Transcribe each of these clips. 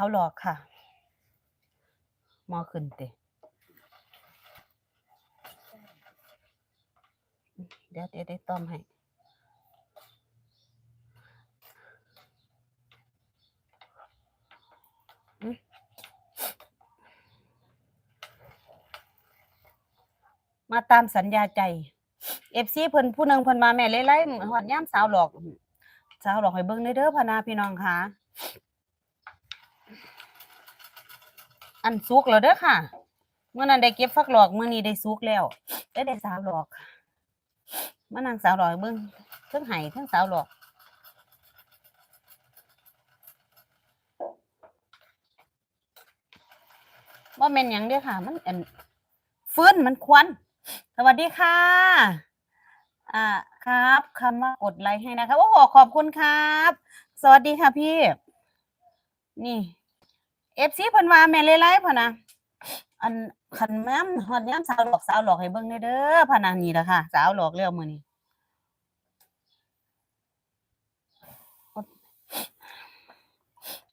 าวหลอกค่ะมอขึ้นเตะเดี๋ยวเดี๋ยวได้ต้อมให้มาตามสัญญาใจเอฟซีเพิ่นผู้หนึงเพิ่นมาแม่ไล่ๆฮอดยามสาวหลอก สาวหลอกให้เบิ่งได้เด้อพนาพี่น้องค่ะ อันสุกแล้วเด้อค่ะ เมื่อนั้นได้เก็บฟักหลอกมื้อนี้ได้สุกแล้ว ได้ได้สาวหลอกมานั่งสาวหลอกเบิ่งเทั้งไห้เทั้งสาวหลอกว่าแม่นหยังเด้อค่ะ มันอันฟื้นมันควันสวัสดีค่ะ อ่าครับคำว่ากดไลค์ให้นะคะโอ้โหขอบคุณครับ สวัสดีค่ะพี่ นี่ เอฟซีเพิ่นว่าแม่เลไลพนะอันคันแม่มฮอดยามสาวหลอกสาวหลอกให้เบิ่งได้เด้อพนะนี่แหละค่ะ สาวหลอกแล้วมื้อนี้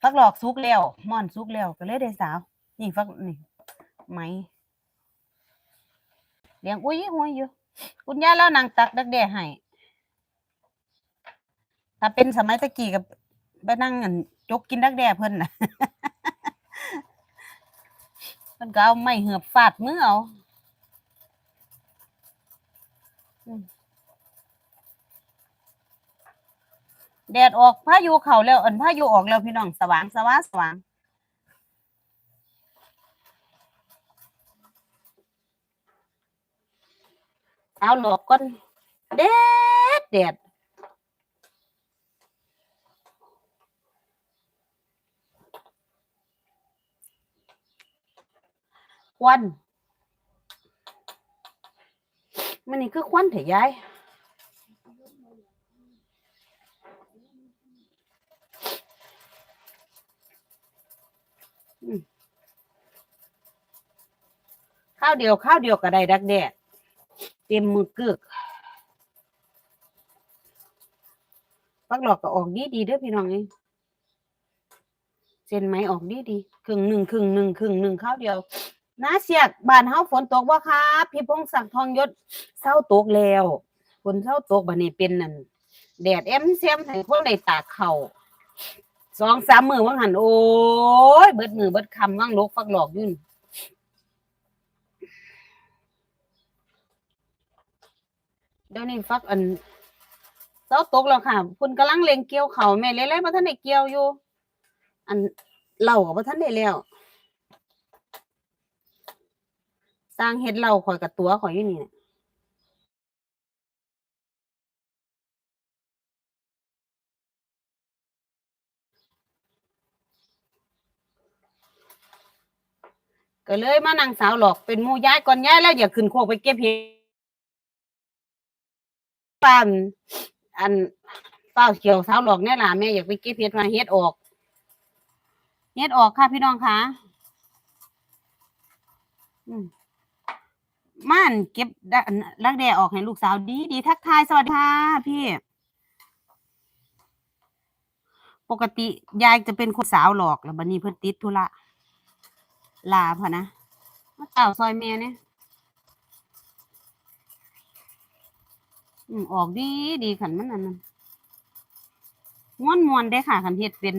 ฟักหลอกสุกแล้วม่อนสุกแล้วก็เลยได้สาว นี่ฟักนี่ไหมเลี้ยงอุ้ยหัวอยู่ คุณย่าแล้วนางตักดักแด่ให้ถ้าเป็นสมัยตะกี้กับไปนั่งจกกินดักแด่เพิ่นน่ะ พิ่นก็เอาไม้เหือบฟาดมือเอาอืมแดดออกพายุเข้าแล้วอันพายุออกแล้วพี่น้องสว่างสว่างสว่างเอาหลอกก่อนแดดแดด ควันมันนี่คือควันเถอะยายข้าวเดียวข้าวเดียวก็ได้ดักแดดเต็มมือกึกฟักหลอกก็ออกดีดีเด้อพี่น้องเองเส้นไหมออกดีดีครึ่งหนึ่งครึ่งหนึ่งครึ่งหนึ่งข้าวเดียว น้าเสียกบ้านเฮาฝนตกบ่ครับพี่พงศักดิ์ทองยศเศร้าตกแล้วฝนเศร้าตกบัดนี้เป็นนั่นแดดแอมเสียมให้คนได้ตากข้าสองสามมือว่างหันโอ้ยเบิดมือเบิดคำว่างลกฟักหลอกยุ่นเดี๋ยวนี้ฟักอันเสาตกแล้วค่ะคุณกำลังเลงเกี่ยวเขาแม่เล่ๆมาท่านได้เกี่ยวอยู่ อันเหล่ากับท่านได้แล้ว สร้างเฮ็ดเหล่าข่อยกับตัวข่อยอยู่นี่น่ะก็เลยมานั่งสาวหลอกเป็นมูย้ายก่อนย้ายแล้วอย่าขึ้นโคกไปเก็บเห็ดปานอันเป้าเขียวสาวหลอกเนี่ยล่ะแม่อยากไปเก็บเห็ดมาเฮ็ดออกเฮ็ดออกค่ะพี่น้องคะอืม ม่านเก็บดะรักแด่ออกให้ลูกสาวดีดีทักทายสวัสดีค่ะพี่ ปกติยายจะเป็นคนสาวหลอกแล้วบัดนี้เพิ่นติดธุระลาพะนะมาเต่าซอยแม่เนี่ยอืมออกดีดีขันมันนนั้นม้วนมวนได้ค่ะขันเฮ็ดเป็น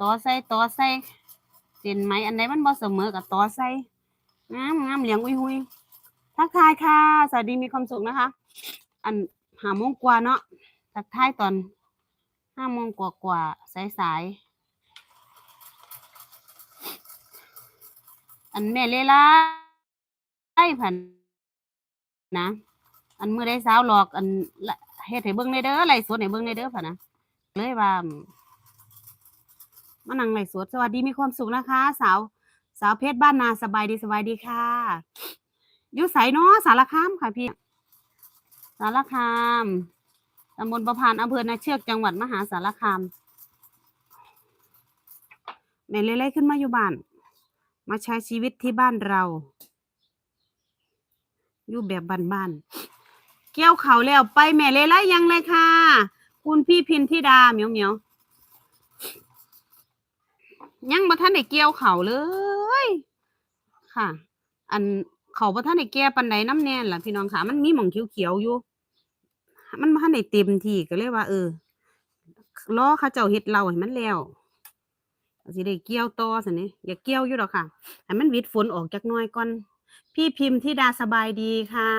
ต่อใส่ต่อใส่เส้นไหมอันไหนมันบ่เสมอกับต่อใส่งามงามเหลียงอุ้ยหุยทักทายค่ะ สวัสดีมีความสุขนะคะ อันหาโมงกว่าเนาะทักทายตอนห้าโมงกว่ากว่าสายสายอันแม่เลไล่ไล่ผันนะ อันมือได้สาวหลอก อันเฮ็ดให้เบิ่งได้เด้อไล่สดให้เบิ่งได้เด้อผันนะเลยว่า มานั่งไล่สดสวัสดีมีความสุขนะคะ สาว สาวเพชรบ้านนาสบายดีสบายดีค่ะอยู่ไสเนาะสารคามค่ะพี่ สารคามตำบลประพานอำเภอนาเชือกจังหวัดมหาสารคามแม่เล่ๆขึ้นมาอยู่บ้าน มาใช้ชีวิตที่บ้านเรา อยู่แบบบ้านๆเกี่ยวเขาแล้วไปแม่เลยไลยังเลยค่ะ คุณพี่พินธิดาเหมียวเหมียว ยังบ่ท่านได้เกี่ยวเขาเลย ค่ะ อันเขาบ่ท่านได้แก้ปันใดน้ำแน่นล่ะพี่น้องค่ะ มันมีหม่องเขียวๆอยู่ มันบ่ทันได้เต็มที่ก็เลยว่า เออรอเขาเจ้าเฮ็ดเราให้มันแล้วสิได้เกี่ยวต่อซั่นนี่อย่าเกี่ยวอยู่ดอกค่ะให้มันวิดฝนออกจักน่อยก่อน พี่พิมพ์ธิดาสบายดีค่ะ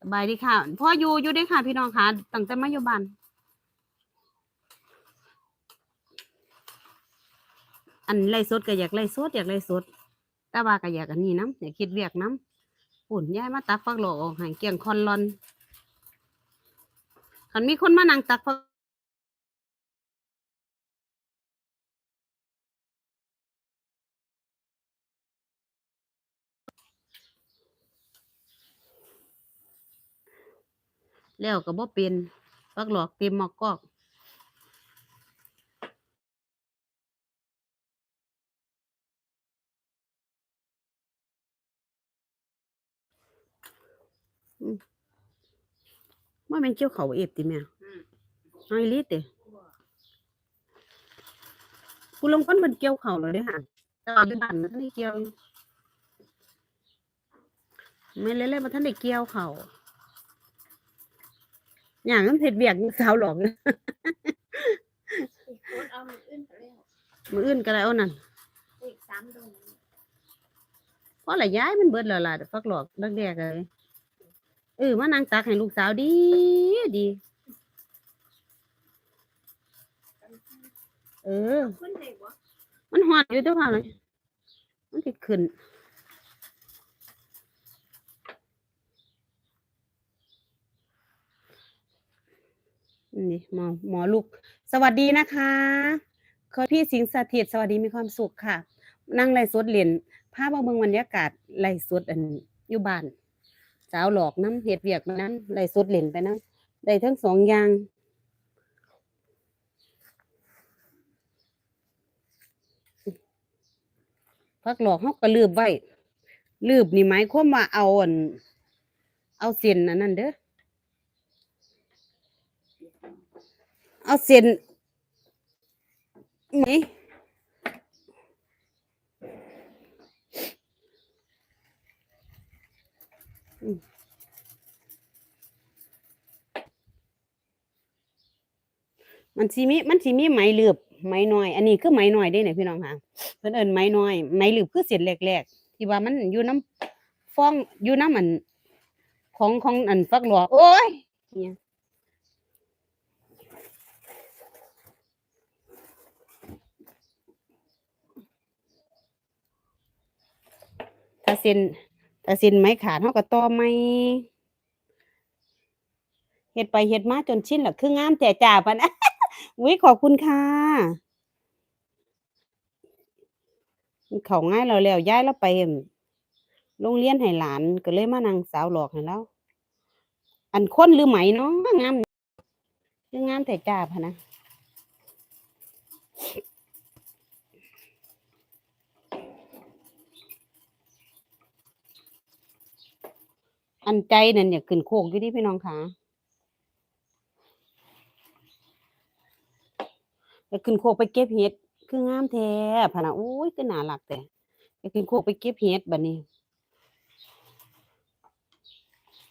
สบายดีค่ะพ่ออยู่อยู่ด้ค่ะ พี่น้องค่ะตั้งแต่มาอยู่บ้าน อันไล่สดก็อยากไล่สดอยากไล่สดต่ว่าก็อยากอันนี้น้ำอยากคิดเวียกน้ำปุ่นย้ายมาตักฟักหลอกออกให้เกี่ยงคอนลอนคันมีคนมานั่งตักฟักแล้วก็บ่เป็นฟักหลอกเต็มหมอกกอก ว่าแม่นเกี่ยวเขาเอฟติแม่ไอ้ลิติผู้ลงคนเพิ่นเกี่ยวเขาแล้วเด้อค่ะแต่ว่าอยู่บ้านมันทันได้เกี่ยวอยู่แม่นเลยเลยบ่ทันได้เกี่ยวเขาอย่างนั้นเฮ็ดเวียกสาวหลอกนะอีกโคตรเอามืออื่นไปแล้วมื้ออื่นก็ได้เอานั่นอีกสามดงเพราะละย้ายมันเบิดแล้วล่ะฟักหลอกดักแดกเลย เออมานั่งตักให้ลูกสาวดีดีเออ มันหอดอยู่ตัวค่ะเลยมันติขึ้นนี่หมอหมอลูก สวัสดีนะคะขอพี่สิงสถิตสวัสดีมีความสุขค่ะ นั่งไล่สดเหรียญภาพเมืองบรรยากาศไล่สดอันอยู่บ้านาวหลอกน้ำเห็ดเวียกนั้นไล่สดเหรียญไปนะได้ทั้งสองอย่างพักหลอกเขาก็ลืบไว้ลืบนี่ไหมายความาเอาอันเอาเส้นอันนั้นเด้อเอาเส้นนี่อืม มันสิมีมันสิมีไหมลือบไหมน้อย อันนี้คือไหมน้อยเด้เนี่ยพี่น้องค่ะเพิ่นเอิ้นไม้น้อย ไม้หลืบคือเศษแรกๆที่ว่ามันอยู่น้ำฟองอยู่น้ำอัน ของของอันฟักหลอโอ้ยเนี่ยถ้าเส้น ถ้าเส้นไม้ขาดเฮาก็ต่อไม้เฮ็ดไปเฮ็ดมาจนชินล้วคืองามแต่จ่าปะนะอุ๊ยขอบคุณค่ะเขาง่ายเราแล้วย้ายเราไปโรงเรียนให้หลานก็เลยมานังสาวหลอกให้เราอันค้นหรือไหมเนาะงามคืองามแต่จ้าพะนะ อันใจนั่นอยากขึ้นโคกอยู่ดิพี่น้องคะอยากขึ้นโคกไปเก็บเห็ด คืองามแท้พะนะอุ้ยคือน่ารักแต่อยากขึ้นโคกไปเก็บเห็ดบัดนี้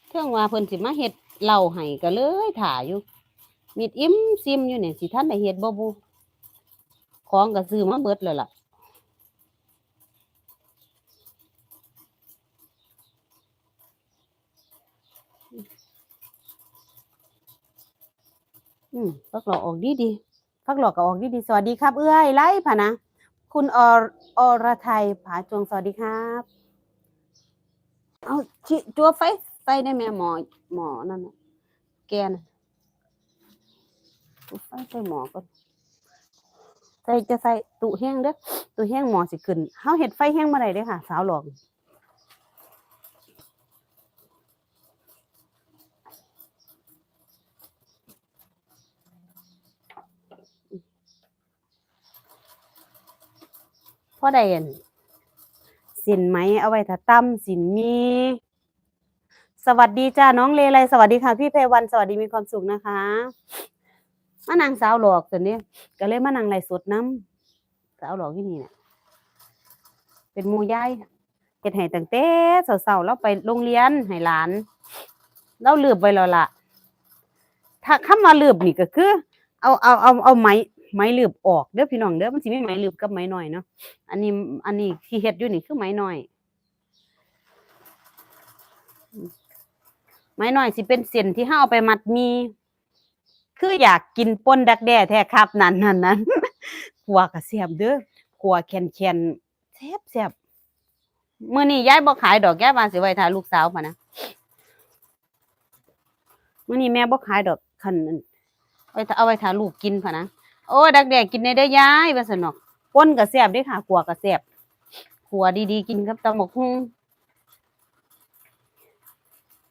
เทื่องว่าเพิ่นสิมาเฮ็ดเหล้าให้ก็เลยท่ายอยู่มีดอิ่มซิมอยู่เนี่ยสิทันได้เฮ็ดบ่บุของก็ซื้อมาเบิดแล้วล่ะ อืมฟักหลอกออกดีดีฟักหลอกก็ออกดีดีสวัสดีครับ เอื้อยไล่พะนะ คุณอรอรไทยผาจวงสวัสดีครับ เอาจิจัวไฟไฟได้ไหมหมอหมอนั่นนะแกนไฟใส่หมอก่อนใส่จะใส่ตุแห้งเด้อตุแห้งหมอสิขึ้นเฮาเฮ็ดไฟแห้งมาได้เด้อค่ะ สาวหลอก อได้อั่นสินไหมเอาไว้ถ้าตำสินมี สวัสดีจ้าน้องเลไลสวัสดีค่ะ พี่เพวันสวัสดีมีความสุขนะคะมานางสาวหลอกตัวนี้ก็เลยมานางไล่สดน้ำสาวหลอกที่นี่เนี่ยเป็นมูยายเก็ดให้ตั้งแต่เสาวๆแล้วไปโรงเรียนให้หลานเราลืบไว้แล้วล่ะ ถ้าคำว่าลืบนี่ก็คือ เอาเอาเอาเอาไม้ ไม้ลืบออกเด้อพี่น้องเด้อมันสิมีไม้ลืบกับไม้หน้อยเนาะอันนี้ อันนี้ที่เฮ็ดอยู่นี่คือไม้หน้อย ไม้หน้อยสิเป็นเส้นที่เฮาเอาไปมัดมี คืออยากกินป่นดักแด้แท้ครับนั่นนั่นนั่นขัวก็แซ่บเด้อขัวแข็งๆแซ่บแซ่บมื้อนี้ยายบ่ขายดอกแก้วาสิไว้ถ่ายลูกสาวพะนะเมื้อนี้แม่บ่ขายดอกคันเอาไว้ถ้าเอาไว้ถ่ายลูกกินพะนะ โอ้ดักแด้กินได้เด้ยายว่าซั่นเนาะป่นก็แซ่บด้ค่ะขัวก็แซ่บขัวดีๆ กินกับตำบักหุ่ง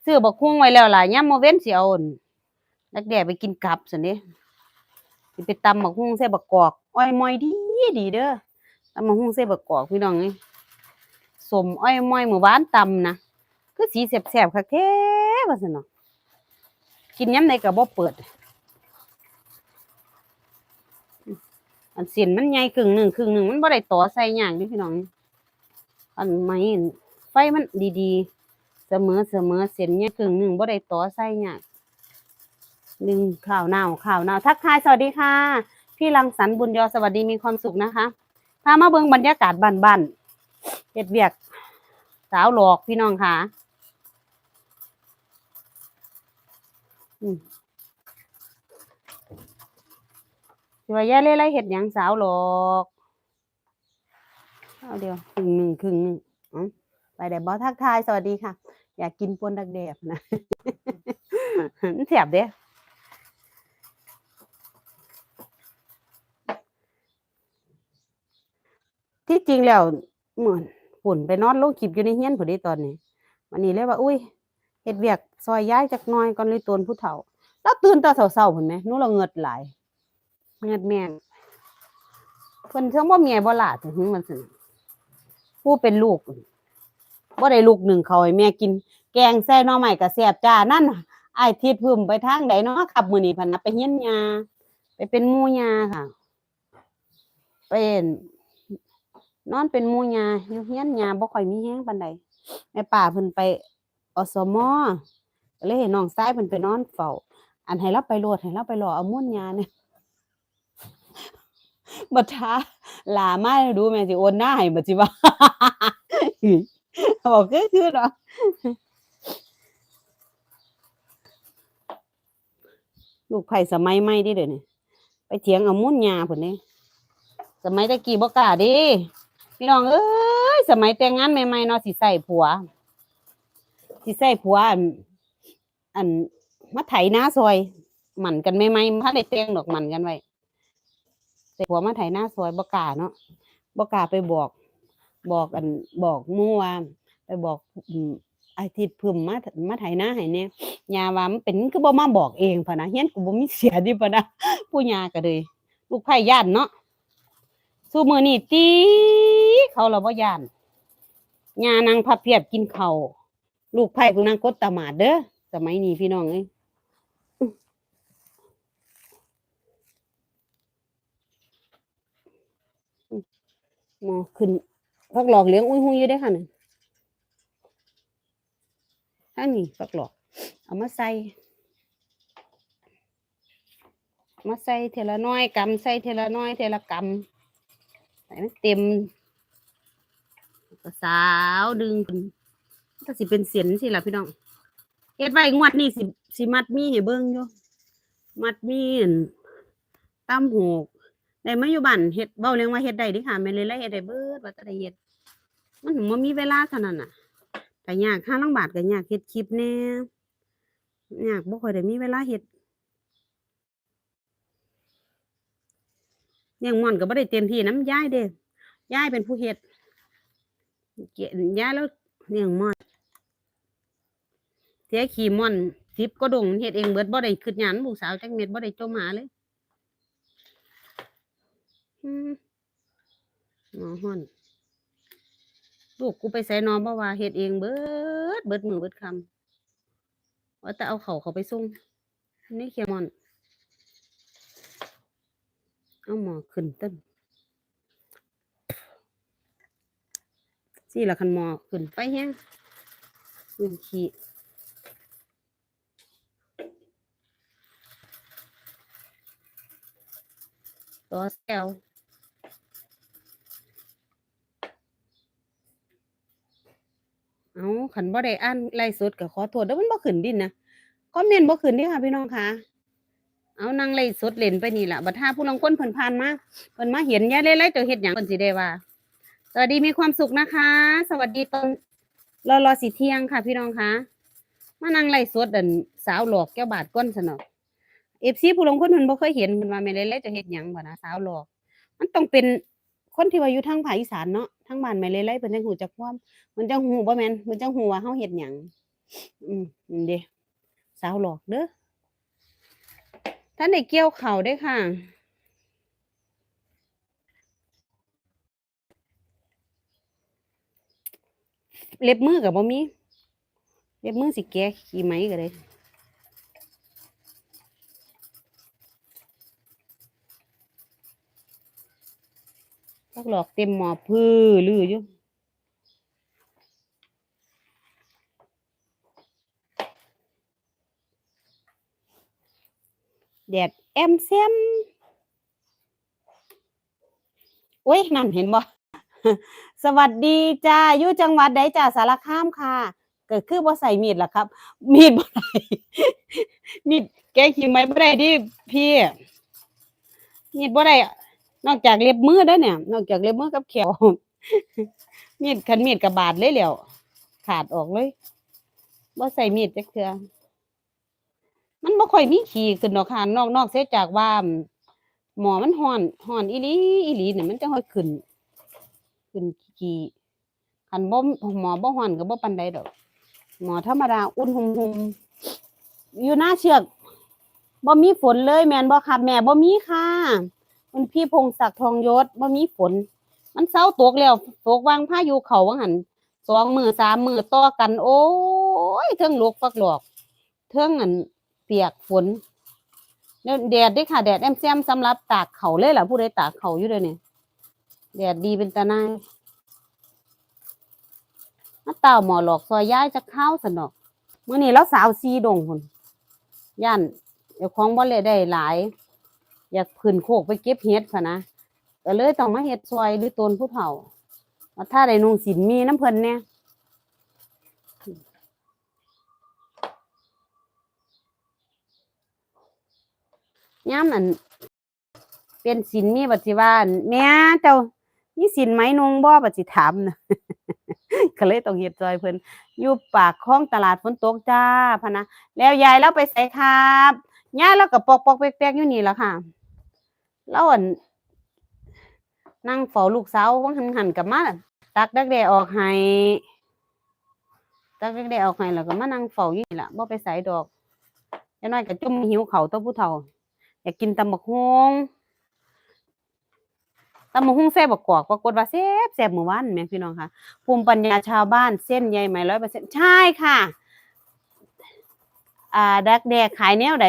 ซื้อบักคุ้งไว้แล้วหล่ะย่ามมื้อเว้นเสิเอาอั่นดักแด้ไปกินกับซั่นเด้ไปตำบักหุ่งใส่บักกอกอ้อยมอยดีดีเด้อตำบักหุ่งใส่บักกอกพี่น้องเอ้สมอ้อยมอยมื้อวานตำนะคือสีแซ่บๆคักแท้ว่าซั่นเนาะกินยามใดก็บ่เปิด อันเส้นมันใหญ่ครึ่งหนึ่งครึ่งหนึ่งมันบ่ได้ต่อใส่หยังเด้พี่น้อง อันไม้ไฟมันดีๆ เสมอเสมอเส้นเนี่ครึ่งหนึ่งบ่ได้ต่อใส่เนี่ยหนึ่งข่าวหนาวข่าวหนาวทักทายสวัสดีค่ะ พี่รังสรรค์บุญยอสวัสดีมีความสุขนะคะพามาเบิ่งบรรยากาศบ้านๆเฮ็ดเวียก สาวหลอกพี่น้องค่ะอืมสิ ว่าย่าเล่ไรเฮ็ดหยังสาวหลอกเอาเดียวครึ่งหนึ่งครึ่งหนึ่งอ๋อไปเดี๋ยวบอทักทายสวัสดีค่ะ อยากกินปนดักแดบนะมันแสบเด้ที่จริงแล้วเหมือนฝุ่นไปนอนลงคลิปอยู่ในเฮียนพอดีตอนนี้วันนี้เลยว่า อุ้ยเฮ็ดเวียกซอยย้ายจักน้อยก่อนเลยตวนผู้เฒ่า แล้วตื่นตอนเช้าๆเห็นไหมนู้นเราเงิดหลาย เงิดแม่งเพิ่นเชิงบ่เมียบ่หลาถึงมันสิผู้เป็นลูกบ่ได้ลูกหนึ่งเขาให้แม่กิน แกงแซ่หน่อไม้ก็แซ่บจ้านั่นน่ะอ้ายทิดพึ่มไปทางใดเนาะครับมื้อนี้พันนะไปเฮียนยาไปเป็นหมู่ยาค่ะ เป็นนอนเป็นหมู่ยาอยู่เฮียนยาบ่ค่อยมีแฮงปานใดแม่ป้าเพิ่นไปอสมก็เลยให้น้องชายเพิ่นไปนอนเฝ้าอันให้เราไปโลดให้เราไปรอเอามุ่นยาเนี่ย บัดท้าหลามาดูแม่สิโอนหน้าให้บัดสิว่าบอกคือคือเนาะลูกไผ่สมัยใหม่ดิเดี๋ยวนี้ไปเถียงเอามุ่นยาพุ่นนี่สมัยตะกี้บ่กล้าดิพี่น้องเอ้ยสมัยแต่งงานใหม่ๆเนาะสิใส่ผัวสิใส่ผัว อันอันมาไถนาซอยหมั่นกันใหม่ๆมาได้แต่งดอกหมั่นกันไว้ ใส่ผัวมาไถนาซอยบกาเนาะบกาไปบอก บอกอันบอกมู่ว่าไปบอกอืมอาทิตย์พึ่มมามาไถนาให้แหน่ยาว่ามันเป็นคือบ่มาบอกเองพะนะเฮียนกูบ่มีเสียดิพะนะผู้ยาก็เลยลูกไผย่านเนาะซุมื้อนี้ติเขาเราบ่ย่านยานั่งพับเพียบกินเขาลูกไผเพิ่นนั่งกดตะหมาดเด้อสมัยนี้พี่น้องเอ้ย มอขึ้นพักหลอกเลี้ยงอุ้ยหุยอยู่ได้ค่ะนี่ทางนี้พักหลอก เอามาใส่มาใส่เทละน้อยกำใส่เทละน้อยเทละกำใส่มันเต็มก็สาวดึงขึ้นก็สิเป็นเสียนสิล่ะพี่น้องเฮ็ดไว้งวดนี้สิสิมัดมีให้เบิ่งอยู่มัดมีอั่นตำหูก ได้มาอยู่บ้านเฮ็ดเว้าเรื่องว่าเฮ็ดได้ดิค่ะแม่เลยเลยเฮ็ดได้เบิดว่าแต่ได้เฮ็ดมันถึงบ่มีเวลาเท่านั้นน่ะแต่ยากค่าลังบาทก็ยากเฮ็ดคลิปแน่ยากบ่ค่อยได้มีเวลาเฮ็ดเลี้ยงม่อนก็บ่ได้เต็มที่น้ำยายเด้ยายเป็นผู้เฮ็ดเกะยายแล้วเลี้ยงม่อนเสียขี้ม่อน10ก็ดงเฮ็ดเองเบิดบ่ได้คิดหยังลูกสาวจักเม็ดบ่ได้จมหาเลย หมอฮ้อน ลูกกูไปใส่นอนเพราว่าเฮ็ดเองเบิด เบิดมือเบิดคำว่าแต่เอาเขาเขาไปส่งนี่เคมอน เอาหมอขึ้นต้นสี่ละคันหมอขึ้นไฟแห้งขึ้นขี้ตัวแซวเอา ขันบ่ได้อ่านไล่สดก็ขอโทษเด้อมันบ่ขึ้นดินนะคอมเมนต์บ่ขึ้นดิค่ะพี่น้องค่ะเอานั่งไล่สดเล่นไปนี่ละบัดถ้าผู้ลางคนเพิ่นผ่านมาเพิ่นมาเห็นยาเล่ไล่เจ้าเฮ็ดหยังเพิ่นสิได้ว่า สวัสดีมีความสุขนะคะ สวัสดีตอนรอรอสิเที่ยงค่ะ พี่น้องคะมานั่งไล่สดดันสาวหลอกแก้วบาดก้นสนอเอฟซีผู้ลงคนเพิ่นบ่เคยเห็นเพิ่นว่าแม่เล่ไล่เจ้าเฮ็ดหยังบ่นะสาวหลอก มันต้องเป็น คนที่ว่าอยู่ทางภาคอีสานเนาะทางบ้านแม่เล่ไล่เพิ่นจังฮู้จักความมันจังฮู้บ่แม่นมันจังฮู้ว่าเฮาเฮ็ดหยังอืมนี่เด้สาวหลอกเด้อท่านได้เกี่ยวเข่าวด้ค่ะเล็บมือกับบ่มีเล็บมือสิแกะขี้ไหมก็เล พักหลอกเต็มหมอพื้อลืออยู่แดดแอมเซมโอ้ยนั่นเห็นบ่สวัสดีจ้าอยู่จังหวัดใดจ้าสารคามค่ะก็คือบ่ใส่มีดล่ะครับ มีดบ่ได้มีดแกะขี้ไม้บ่ได้ดิพี่มีดบ่ได้ นอกจากเล็บมือเด้เนี่ย นอกจากเล็บมือกับแขวมีดคันมีดกับบาดเลยแหล้วขาดออกเลยบ่ใส่มีดจักเทื่อมันบ่ค่อยมีขี้ขึ้นดอกค่ะนอกนอกเสียจากว่า หมอมันฮ้อนฮ้อนอีหลีอีหลีเนี่ยมันจะค่อยขึ้น ขึ้นขี้คันบ่หมอบ่ฮ้อนก็บ่ปานใดดอก หมอธรรมดาอุ่นหุมๆอยู่หน้าเชือกบ่มีฝนเลยแม่นบ่ครับแม่บ่มีค่ะ คุณพี่พงศักดิ์ทองยศบ่มีฝน มันเซาตกแล้วตกวางพาอยุเขาว่าหันสองมือสามมือต่อกัน โอ้ยเทิงลกฟักหลอกเทิงอันเปียกฝนแล้วแดดด้วยค่ะแดดแอมแซมสำหรับตากเขาเลยล่ะผู้ใดตากเขาอยู่เด้อเนี่ยแดดดีเป็นตานายมาเต่าหมอหลอกซอยย้ายจะเข้าสนอกเมื้อนี้แล้วสาวซีดงพุ่นย่านเดี๋ยวของบ่เลยได้หลาย อยากขึ้นโคกไปเก็บเห็ดพะนะก็เลยต้องมาเฮ็ดซอยหรือตนผู้เฒ่าว่าถ้าได้นุ่งสินมีน้ำเพิ่นเนี่ยย่ามอันเป็นสินมีบัดสิว่าอั่นแม่เจ้ามีสินไหมนงบ่บัดสิถามนะก็เลยต้องเฮ็ดซอยเพิ่นอยู่ปากคลองตลาดฝนตกจ้าพะนะแล้วยายเราไปไสครับยายเราก็ปอกๆแป๊กๆอยู่นี่ล่ะค่ะ เราอันนั่งเฝ้าลูกสาววังหันหันกับมาตักดักแดออกให้ตักดักแดออกให้แล้วก็มานั่งเฝ้าอยู่นี่ล่ะบ่ไปไสดอกจักหน่อยก็จุ่มหิวเขาตัวผู้เฒ่า อยากกินตำบักฮงตำบักฮงแซ่บบักกอกปรากฏว่าแซ่บแซ่บเมื่อวานแม่พี่น้องค่ะภูมิปัญญาชาวบ้านเส้นใยไหมร้อยเปอร์เซ็นต์ใช่ค่ะ อ่าดักแดขายแนวใด